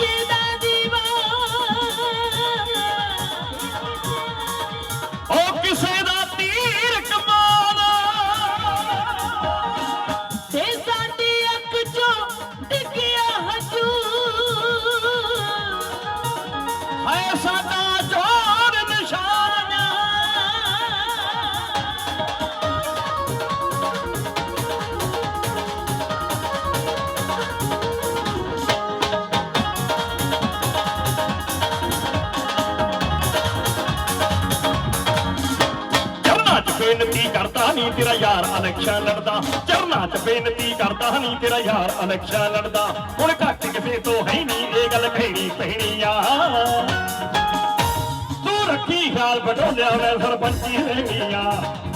Chia ਬੇਨਤੀ ਕਰਦਾ ਨਹੀਂ ਤੇਰਾ ਯਾਰ ਇਲੈਕਸ਼ਨ ਲੜਦਾ। ਚਰਨਾ ਚ ਬੇਨਤੀ ਕਰਦਾ ਨਹੀਂ ਤੇਰਾ ਯਾਰ ਇਲੈਕਸ਼ਨ ਲੜਦਾ। ਹੁਣ ਘੱਟ ਕਿਸੇ ਤੋਂ ਹੈ ਨਹੀਂ ਇਹ ਗੱਲ ਕਹਿਣੀ ਪੈਣੀ ਆ। ਤੂੰ ਰੱਖੀ ਖਿਆਲ ਬਟੋਲਿਆ ਮੈਂ ਸਰਪੰਚੀ ਲੈਣੀ ਆ।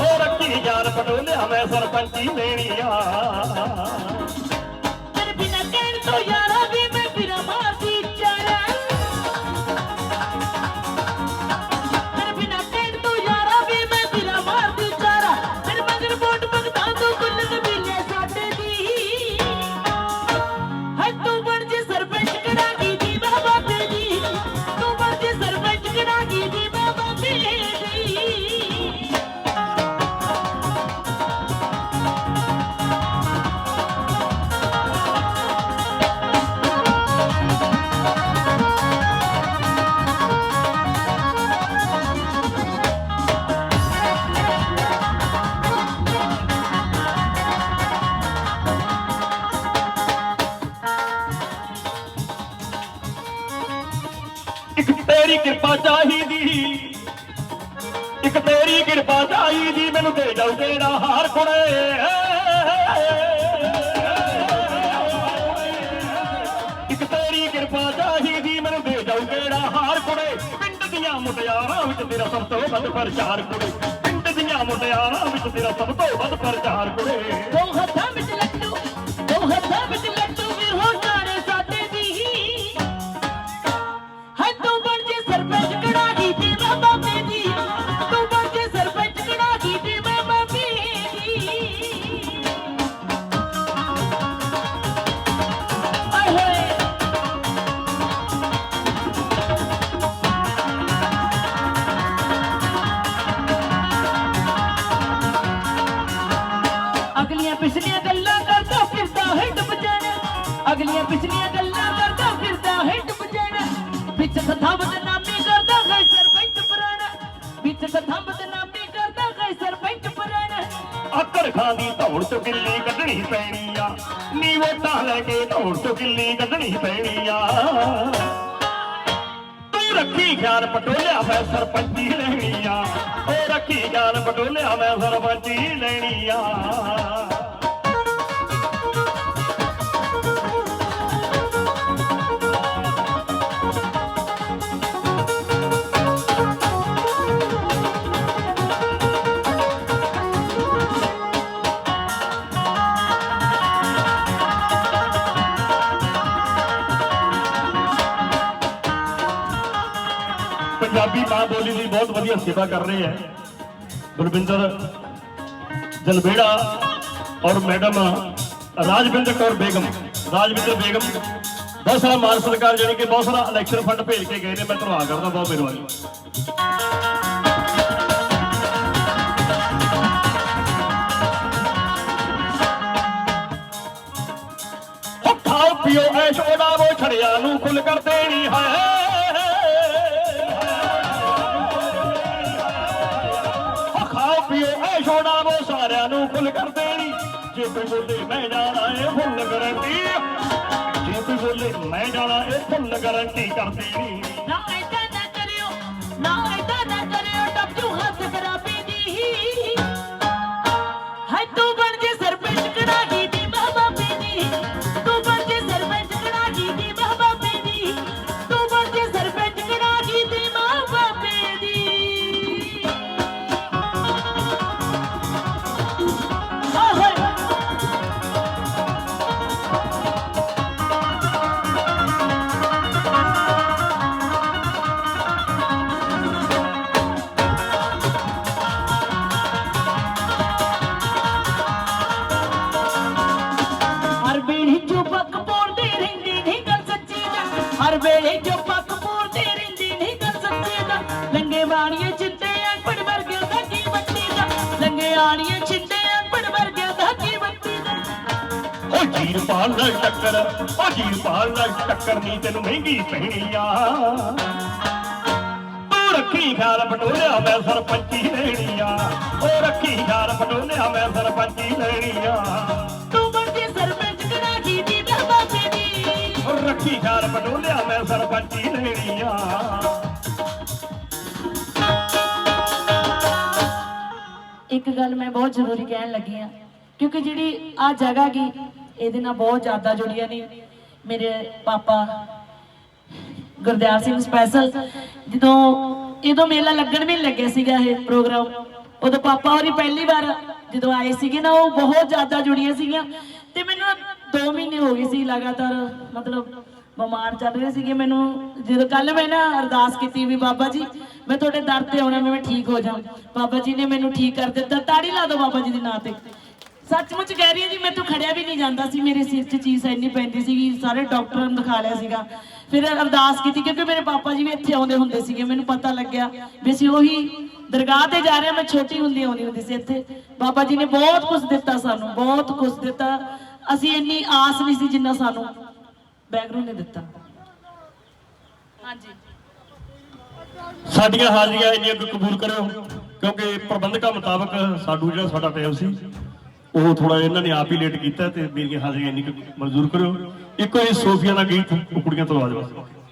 ਉਹ ਰੱਖੀ ਖਿਆਲ ਬਟੋਲਿਆ ਮੈਂ ਸਰਪੰਚੀ ਲੈਣੀ ਆ। ਕਿਰਪਾ ਚਾਹੀਦੀ। ਇੱਕ ਤੇਰੀ ਕਿਰਪਾ ਚਾਹੀਦੀ, ਮੈਨੂੰ ਦੇ ਜਾਉ ਤੇਰਾ ਹਾਰ ਕੁੜੇ ਇੱਕ ਤੇਰੀ ਕਿਰਪਾ ਚਾਹੀਦੀ, ਮੈਨੂੰ ਦੇ ਜਾਉ ਤੇਰਾ ਹਾਰ ਕੁੜੇ ਪਿੰਡ ਦੀਆਂ ਮੁਟਿਆਰਾਂ ਵਿੱਚ ਤੇਰਾ ਸਭ ਤੋਂ ਵੱਧ ਪ੍ਰਚਾਰ ਕੁੜੇ ਪਿੰਡ ਦੀਆਂ ਮੁਟਿਆਰਾਂ ਵਿੱਚ ਤੇਰਾ ਸਭ ਤੋਂ ਵੱਧ ਪ੍ਰਚਾਰ ਕੁੜੇ ਦੋ ਹੱਥਾਂ ਵਿੱਚ ਲੱਡੂ, ਦੋ ਹੱਥਾਂ ਵਿੱਚ ਆਕਰ ਖਾਂ ਦੀ ਧੌੜ ਤੋਂ ਕਿੱਲੀ ਕੱਢਣੀ ਪੈਣੀ ਆ। ਨੀ ਵੋਟਾਂ ਲੈ ਕੇ ਧੌੜ ਤੋਂ ਗਿੱਲੀ ਕੱਢਣੀ ਪੈਣੀ ਆ। ਤੂੰ ਰੱਖੀ ਖਿਆਲ ਪਟੋਲਿਆ ਮੈਂ ਸਰਪੰਚੀ ਲੈਣੀ ਆ। ਉਹ ਰੱਖੀ ਖਿਆਲ ਪਟੋਲਿਆ ਮੈਂ ਸਰਪੰਚੀ ਲੈਣੀ ਆ। ਪੰਜਾਬੀ ਮਾਂ ਬੋਲੀ ਦੀ ਬਹੁਤ ਵਧੀਆ ਸੇਵਾ ਕਰ ਰਹੇ ਹੈ। ਗੁਰਵਿੰਦਰ ਜਲਬੇੜਾ ਔਰ ਮੈਡਮ ਰਾਜਵਿੰਦਰ ਕੌਰ ਬੇਗਮ। ਰਾਜਵਿੰਦਰ ਬੇਗਮ, ਬਹੁਤ ਸਾਰਾ ਮਾਨ ਸਰਕਾਰ ਜਾਣੀ ਕਿ ਬਹੁਤ ਸਾਰਾ ਇਲੈਕਸ਼ਨ ਫੰਡ ਭੇਜ ਕੇ ਗਏ ਨੇ। ਮੈਂ ਧੰਨਵਾਦ ਕਰਦਾ ਬਹੁਤ ਮਿਹਰਬਾਨੀ ਹੋ ਖਾਓ ਪੀਓ ਐਸ਼ ਉਡਾਵੋ ਛੜਿਆਂ ਨੂੰ ਖੁੱਲ ਕਰ ਦੇਣੀ ਹੈ। ਹੋ ਖਾਓ ਪੀਓ ਵੋ ਸਾਰਿਆਂ ਨੂੰ ਫੁੱਲ ਕਰ ਦੇਣੀ ਜੇ ਕੋਈ ਬੋਲੇ, ਮੈਂ ਜਾਣਾ, ਇਹ ਫੁੱਲ ਗਰੰਟੀ ਜੇ ਕੋਈ ਬੋਲੇ, ਮੈਂ ਜਾਣਾ, ਇਹ ਫੁੱਲ ਗਰੰਟੀ ਕਰ ਦੇਣੀ ਨਾ ਐਦਾਂ ਨਾ ਕਰਿਓ, ਨਾ ਐਦਾਂ ਨਾ ਕਰਿਓ। ਹਰ ਵੇਲੇ ਜੋ ਪੱਕ ਪੋਰਦੇ ਰਹਿੰਦੀ ਨਹੀਂ ਗੱਲ ਸੱਚੀ ਦਾ। ਲੰਗੇ ਬਾਣੀਏ ਚਿੱਟੇ ਅਨਪੜ ਵਰਗੇ ਦਾ ਕੀ ਬੱਤੀ ਦਾ ਲੰਗੇ ਆਣੀਏ ਚਿੱਟੇ ਅਨਪੜ ਵਰਗੇ ਦਾ ਕੀ ਬੱਤੀ ਦਾ ਓ ਜੀਰ ਪਾਲ ਨਾਲ ਟੱਕਰ, ਓ ਜੀਰ ਪਾਲ ਨਾਲ ਟੱਕਰ ਨਹੀਂ ਤੈਨੂੰ ਮਹਿੰਗੀ ਪੈਣੀ ਆ। ਰੱਖੀ ਖਿਆਲ ਪਟੋਲਿਆ ਮੈਂ ਸਰਪੰਚੀ ਲੈਣੀ ਆ। ਉਹ ਰੱਖੀ ਖਿਆਲ ਪਟੋਲਿਆ ਮੈਂ ਸਰਪੰਚੀ ਲੈਣੀ ਆ। ਇੱਕ ਗੱਲ ਮੈਂ ਬਹੁਤ ਜ਼ਰੂਰੀ ਕਹਿਣ ਲੱਗੀ ਆ ਕਿਉਂਕਿ ਜਿਹੜੀ ਆ ਜਗ੍ਹਾ ਗੀ, ਇਹਦੇ ਨਾਲ ਬਹੁਤ ਜ਼ਿਆਦਾ ਜੁੜੀਆਂ ਨੇ ਮੇਰੇ ਪਾਪਾ ਗੁਰਦਿਆਲ ਸਿੰਘ ਸਪੈਸ਼ਲ ਜਦੋਂ ਇਹਦੋਂ ਮੇਲਾ ਲੱਗਣ ਵੀ ਲੱਗਿਆ ਸੀਗਾ ਇਹ ਪ੍ਰੋਗਰਾਮ ਉਦੋਂ ਪਾਪਾ ਹੋਰੀ ਪਹਿਲੀ ਵਾਰ ਜਦੋਂ ਆਏ ਸੀਗੇ ਨਾ, ਉਹ ਬਹੁਤ ਜ਼ਿਆਦਾ ਜੁੜੀਆਂ ਸੀਗੀਆਂ। ਤੇ ਮੈਨੂੰ 2 ਮਹੀਨੇ ਹੋ ਗਏ ਸੀ ਲਗਾਤਾਰ, ਮਤਲਬ ਬਿਮਾਰ ਚੱਲ ਰਹੇ ਸੀਗੇ ਮੈਨੂੰ। ਜਦੋਂ ਕੱਲ ਮੈਂ ਨਾ ਅਰਦਾਸ ਕੀਤੀ ਵੀ ਬਾਬਾ ਜੀ, ਮੈਂ ਤੁਹਾਡੇ ਦਰ ਤੇ ਆਉਣਾ, ਮੈਂ ਠੀਕ ਹੋ ਜਾਵਾਂ। ਬਾਬਾ ਜੀ ਨੇ ਮੈਨੂੰ ਠੀਕ ਕਰ ਦਿੱਤਾ। ਤਾੜੀ ਲਾ ਦਿਓ ਬਾਬਾ ਜੀ ਦੇ ਨਾਂ ਤੇ। ਸੱਚਮੁੱਚ ਕਹਿ ਰਹੀ ਹਾਂ ਜੀ, ਮੈਥੋਂ ਖੜਿਆ ਵੀ ਨਹੀਂ ਜਾਂਦਾ ਸੀ। ਮੇਰੇ ਸਿਰ 'ਚ ਚੀਜ਼ ਇੰਨੀ ਪੈਂਦੀ ਸੀਗੀ ਸਾਰੇ ਡਾਕਟਰਾਂ ਨੂੰ ਦਿਖਾ ਲਿਆ ਸੀਗਾ। ਫਿਰ ਅਰਦਾਸ ਕੀਤੀ ਕਿਉਂਕਿ ਮੇਰੇ ਪਾਪਾ ਜੀ ਵੀ ਇੱਥੇ ਆਉਂਦੇ ਹੁੰਦੇ ਸੀਗੇ। ਮੈਨੂੰ ਪਤਾ ਲੱਗਿਆ ਵੀ ਅਸੀਂ ਉਹੀ ਦਰਗਾਹ ਤੇ ਜਾ ਰਹੇ ਮੈਂ ਛੋਟੀ ਹੁੰਦੀ ਆਉਂਦੀ ਹੁੰਦੀ ਸੀ ਇੱਥੇ। ਬਾਬਾ ਜੀ ਨੇ ਬਹੁਤ ਕੁਝ ਦਿੱਤਾ ਸਾਨੂੰ, ਬਹੁਤ ਕੁਝ ਦਿੱਤਾ। ਅਸੀਂ ਇੰਨੀ ਆਸ ਨਹੀਂ ਸੀ ਜਿੰਨਾ ਸਾਨੂੰ। ਬੈਗਰੂ ਨੇ ਦਿੱਤਾ। ਹਾਂਜੀ। ਸਾਡੀਆਂ ਹਾਜ਼ਰੀਆਂ ਇੰਨੀਆਂ ਕੁ ਕਬੂਲ ਕਰਿਓ ਕਿਉਂਕਿ ਪ੍ਰਬੰਧਕਾਂ ਮੁਤਾਬਕ ਸਾਡੂ ਜਿਹੜਾ ਸਾਡਾ ਟਾਈਮ ਸੀ ਉਹ ਥੋੜਾ ਇਹਨਾਂ ਨੇ ਆਪ ਹੀ ਲੇਟ ਕੀਤਾ ਤੇ ਮੇਰੀਆਂ ਹਾਜ਼ਰੀਆਂ ਇੰਨੀ ਕੁ ਮਨਜ਼ੂਰ ਕਰਿਓ। ਇੱਕੋ ਹੀ ਸੋਫੀਆ ਦਾ ਗੀਤ ਕੁੜੀਆਂ ਤੋਂ ਆਵਾਜ਼ ਵਾਸਤੇ